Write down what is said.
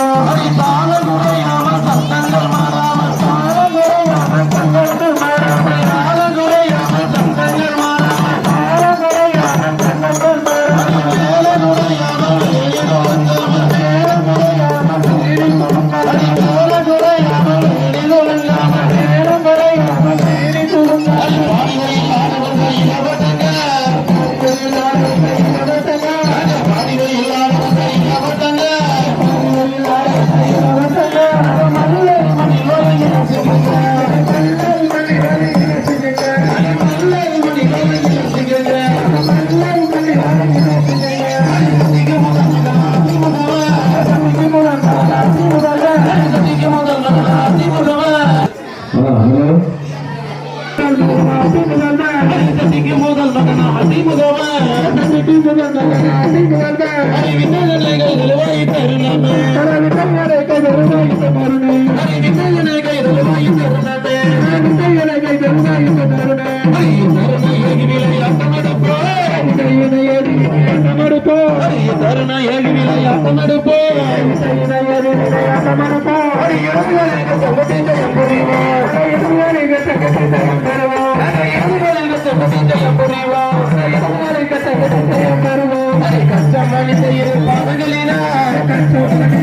हरिता தருண ஏகி விளையாட்டம் கஷ்டம்